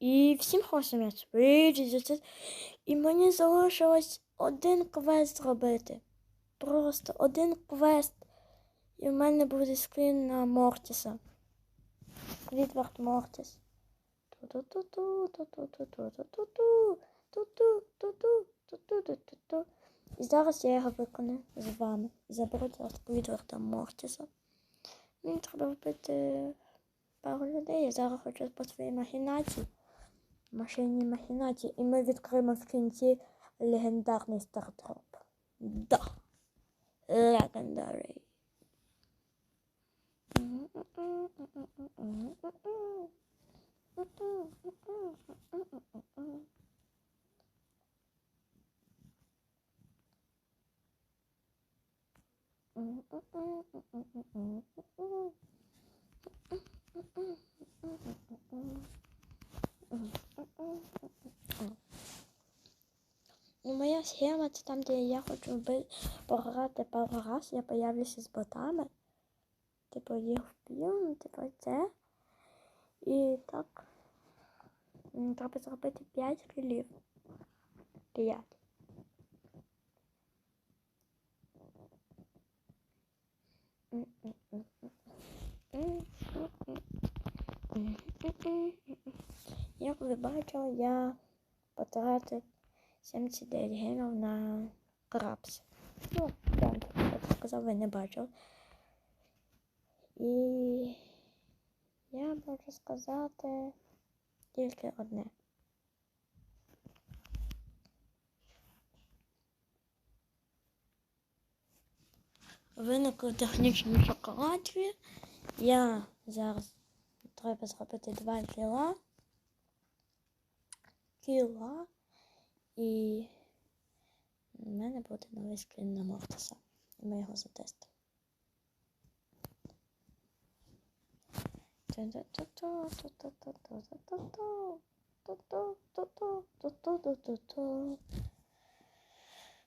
І всім хорошим я спиджу. І мені залишилось один квест зробити. Просто один квест. І в мене буде скрін на Мортіса. Квітвард Мортіс. І зараз я його виконую з вами. Заберу зараз Квітварда Мортіса. Мені треба вбити пару людей. Я зараз хочу по своїй махінації. Машинній махінації. І ми відкриємо в кінці легендарний стартроп. Да. Legendary. Ну, моя схема це там, де я хочу пограти пару раз, я появлюся з ботами. Типу їх вб'ю, типу це. І так. Треба зробити 5 релів. 5. Як ви бачили, я потратив 79 гривень на крабс. Ну, я так сказав, ви не бачили. І я можу сказати тільки одне. Виникли технічні шоколадки. Я зараз треба зробити два кіла. Кіла. І в мене буде новий скрін на Мортиса. І ми його затестимо.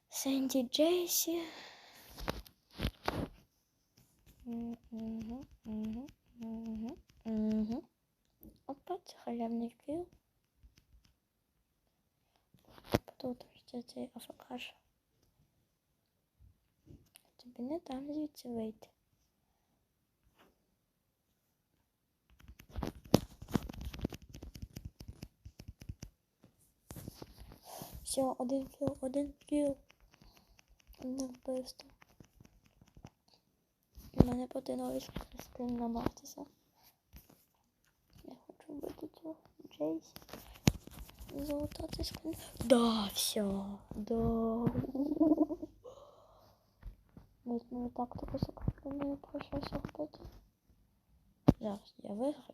Сенді Джейсі. Це халявний кіл. Тут ще цей афакаш. Тобі не дам звідси вийти. Все, один кіл, один кіл. Одне вбивство. У мене новий скрин на Мартіса. Я хочу вбити цього Джейсі. Залутати скрин. Да, все. Да. Десь мені так таку секунду не пройшлося вбити. Зараз я виграю.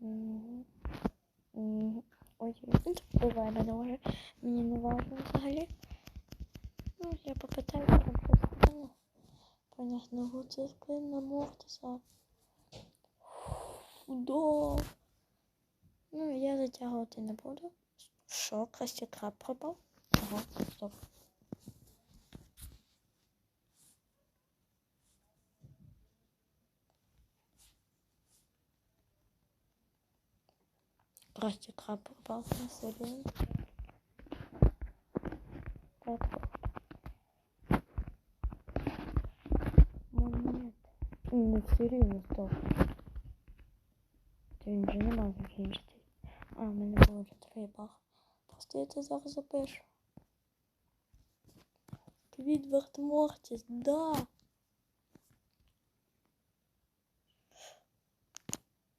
Мгм. Мгм. Ой, він вбиває мене вже. Мені не важно взагалі. Ну, я попитаю там. Понятно, скрин на Мортиса. Да. Ну, я затягувати не буду. Що, красті краб пропав? Ага, стоп. Красті краб пропав на селі. Так. Монет. Не серйозно стоп. Він же не закінчити. А, в мене було вже три бах. Просто я це зараз запишу. Квідвард Мортіс, да.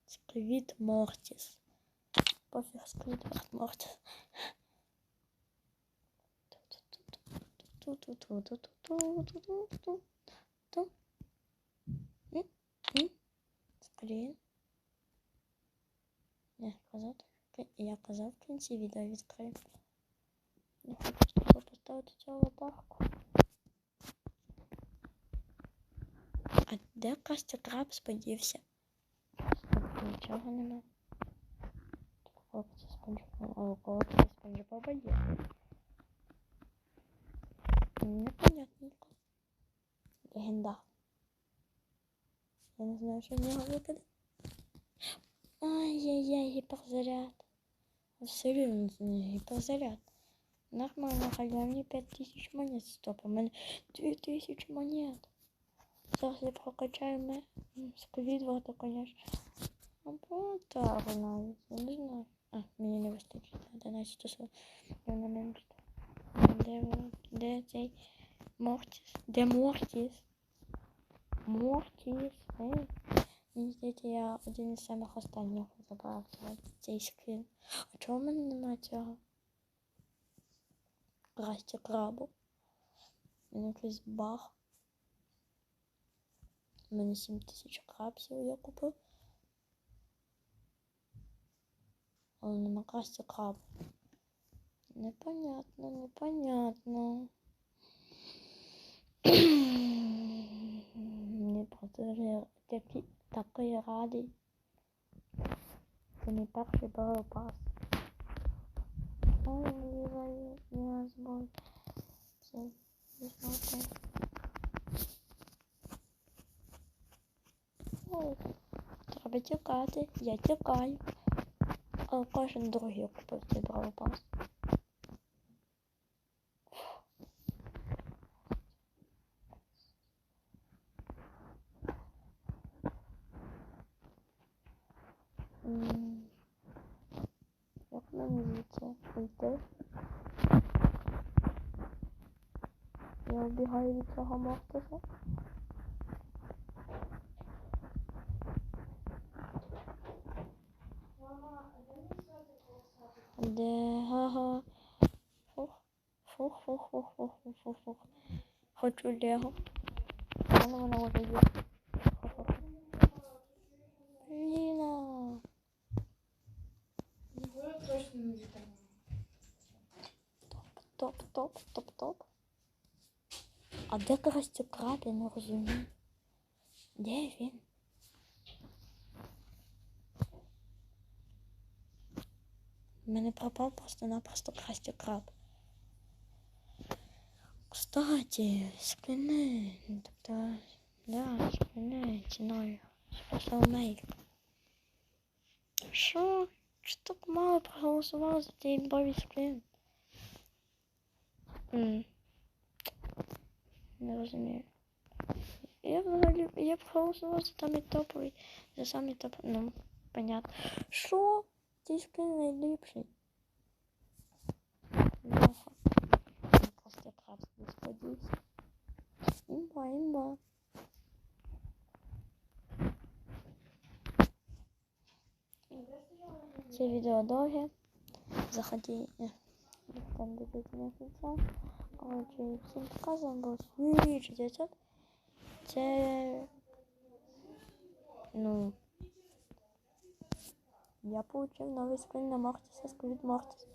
Сквіт Мортіс. Пофіг Сквідвард Мортіс. Скрін. Не, назад я казав в кінці відео відкрию. Я хочу поставити цю аватарку. А де Костя Краб сподівся? Нічого нема. Хлопці спонж... О, хлопці спонж Боба є. Непонятненько. Легенда. Я не знаю, що в нього випаде. Ай-яй-яй, гіперзаряд. Серйозно, гіперзаряд. Нормально, хай мені 5000 монет стоп. У мене 2000 монет. Зараз я прокачаю ме... Сквідварда, конечно. Або так навіть, я не знаю. А, мені не вистачить. Треба навіть стосу. Я не менше. Де, де цей Мортіс? Де Мортіс? Мортіс. Мені я один із самих останніх забрав цей- скрін. А чого в мене немає цього? Красті крабу. Мене якийсь баг. У мене 7 тисяч крабсів я купив. Але нема красті крабу. Непонятно, непонятно. Просто вже такий, радий. Це мій перший боєпас. Ой, я, я збой. Це. Ой, треба тікати. Я тікаю. Кожен другий купив цей боєпас. М, Як мені звідси вийти? Я убігаю від цього мортиса. Де ага. Фух. Фух, фух, фух, фух, фух, фух, фух. Хочу Лего. Воно воно вже є. Фух-фух. Ліна. Ви точно не вітаємо. Топ, топ, топ, топ. А де Крастю краб, я не розумію. Де він? Мене пропав просто-напросто Крастю краб. Кстати, скини. ну, Тобто, да, скини ціною. Special mail. Що? Так мало проголосувало за цей бові скрин? М. Не розумію. Я взагалі я б голосував за самі топові, за самі топ. Ну, понятно. Що? Цей скин найліпший. Бляха. Я Просто якраз не сподівся. Імба, імба. Це відео довге. Заходи. е, Там дивіться на кінця. Отже, всім показуємо, бо свіч 900. Це, ну, я получив новий скрин на Мортиса, Сквід Мортіс.